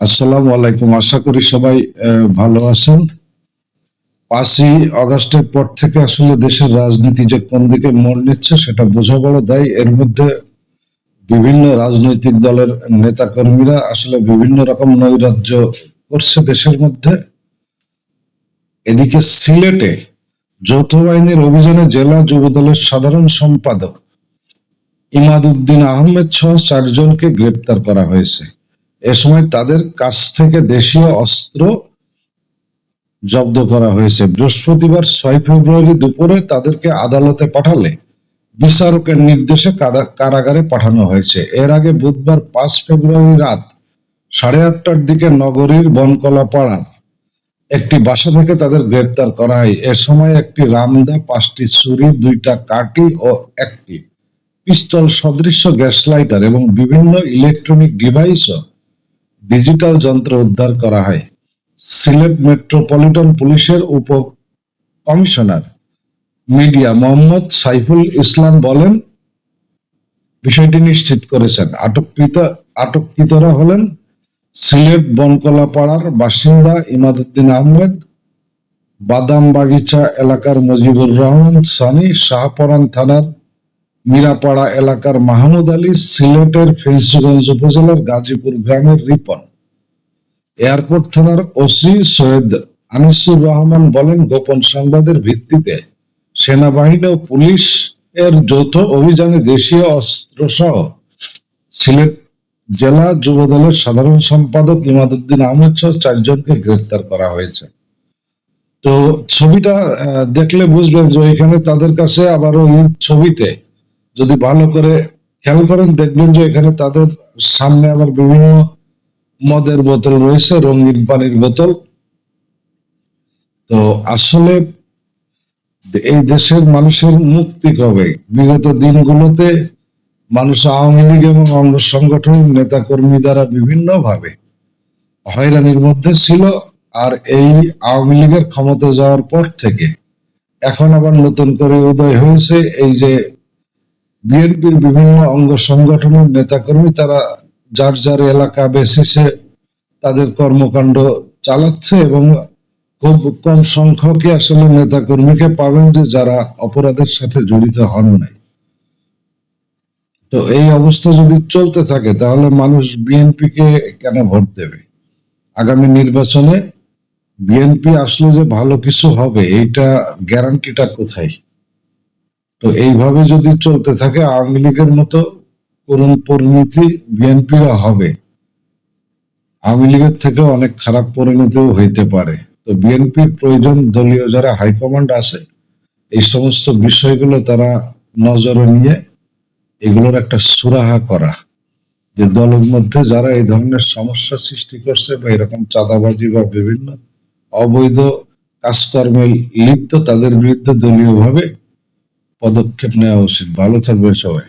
আসসালামু আলাইকুম। আশা করি সবাই ভালো আছেন। পাঁচই আগস্টের পর থেকে আসলে দেশের রাজনীতি যে কোন দিকে মোড় নিচ্ছে সেটা বোঝা বড় দায়। এর মধ্যে বিভিন্ন রাজনৈতিক দলের নেতাকর্মীরা আসলে বিভিন্ন রকম নৈরাজ্য করছে দেশের মধ্যে। এদিকে সিলেটে যৌথ বাহিনীর অভিযানে জেলা যুব দলের সাধারণ সম্পাদক ইমাদউদ্দিন আহমেদ সহ চারজনকে গ্রেপ্তার করা হয়েছে। এ সময় তাদের কাছ থেকে দেশীয় অস্ত্র জব্দ করা হয়েছে। বৃহস্পতিবার ছয় ফেব্রুয়ারি দুপুরে তাদেরকে আদালতে পাঠালে বিচারকের নির্দেশে কারা- কারাগারে পাঠানো হয়েছে। এর আগে বুধবার পাঁচ ফেব্রুয়ারি রাত সাড়ে আটটার দিকে নগরীর বনকলা পাড়ার একটি বাসা থেকে তাদের গ্রেপ্তার করা হয়। এ সময় একটি রামদা পাঁচটি ছুরি, দুইটা কাঠি ও একটি পিস্তল সদৃশ গ্যাস লাইটার এবং বিভিন্ন ইলেকট্রনিক ডিভাইসও ডিজিটাল যন্ত্র উদ্ধার করা হয়। সিলেট মেট্রোপলিটন পুলিশের উপ কমিশনার মিডিয়া মোহাম্মদ সাইফুল ইসলাম বলেন, বিষয়টি নিশ্চিত করেছেন। আটককৃত আটককৃতরা হলেন সিলেট বনকলা পাড়ার বাসিন্দা ইমাদুদ্দিন আহমেদ বাদাম বাগিচা এলাকার মুজিবুর রহমান, সানি শাহপরান থানার মিরাপাড়া এলাকার মাহমুদ আলী সিলেটের ফেঞ্চুগঞ্জ উপজেলার গাজীপুর গ্রামের রিপন। এয়ারপোর্ট থানার ওসি সৈয়দ আনিসুর রহমান বলেন, গোপন সংবাদের ভিত্তিতে সেনাবাহিনী ও পুলিশ এর যৌথ অভিযানে দেশীয় অস্ত্র সহ সিলেট জেলা যুব দলের সাধারণ সম্পাদক ইমাদুদ্দিন আহমেদ সহ চারজনকে গ্রেপ্তার করা হয়েছে। তো ছবিটা দেখলে বুঝবেন যে এখানে তাদের কাছে আবার ওই ছবিতে যদি ভালো করে খেয়াল করেন, দেখবেন যে এখানে তাদের সামনে আবার বিভিন্ন মদের বোতল রয়েছে, রঙিন পানির বোতল। তো আসলে এই দেশের মানুষের মুক্তি কবে? বিগত দিনগুলোতে মানুষ আওয়ামী লীগ এবং অঙ্গ সংগঠনের নেতা কর্মী দ্বারা বিভিন্ন ভাবে হয়রানির মধ্যে ছিল, আর এই আওয়ামী লীগের ক্ষমতা যাওয়ার পর থেকে এখন আবার নতুন করে উদয় হয়েছে এই যে বিএনপির বিভিন্ন অঙ্গ সংগঠনের নেতাকর্মী, তারা যার যার এলাকা বেসিসে তাদের কর্মকাণ্ড চালাচ্ছে এবং খুব কম সংখ্যকই আসলে নেতাকর্মীকে পাবেন যে যারা অপরাধের সাথে জড়িত হন নাই। তো এই অবস্থা যদি চলতে থাকে, তাহলে মানুষ বিএনপি কে কেন ভোট দেবে? আগামী নির্বাচনে বিএনপি আসলে যে ভালো কিছু হবে, এইটা গ্যারান্টিটা কোথায়? তো এইভাবে যদি চলতে থাকে, আওয়ামী লীগের মতো করুণ পরিণতি বিএনপির হবে। আওয়ামী লীগের থেকে অনেক খারাপ পরিণতিও হইতে পারে। তো বিএনপির প্রয়োজন দলীয় যারা হাইকমান্ড আছে, এই সমস্ত বিষয়গুলো তারা নজরে নিয়ে এগুলোর একটা সুরাহা করা। যে দলের মধ্যে যারা এই ধরনের সমস্যা সৃষ্টি করছে বা এরকম চাঁদাবাজি বা বিভিন্ন অবৈধ কাজকর্মে লিপ্ত, তাদের বিরুদ্ধে দলীয়ভাবে পদক্ষেপ নেওয়া উচিত। ভালো থাকবেন সবাই।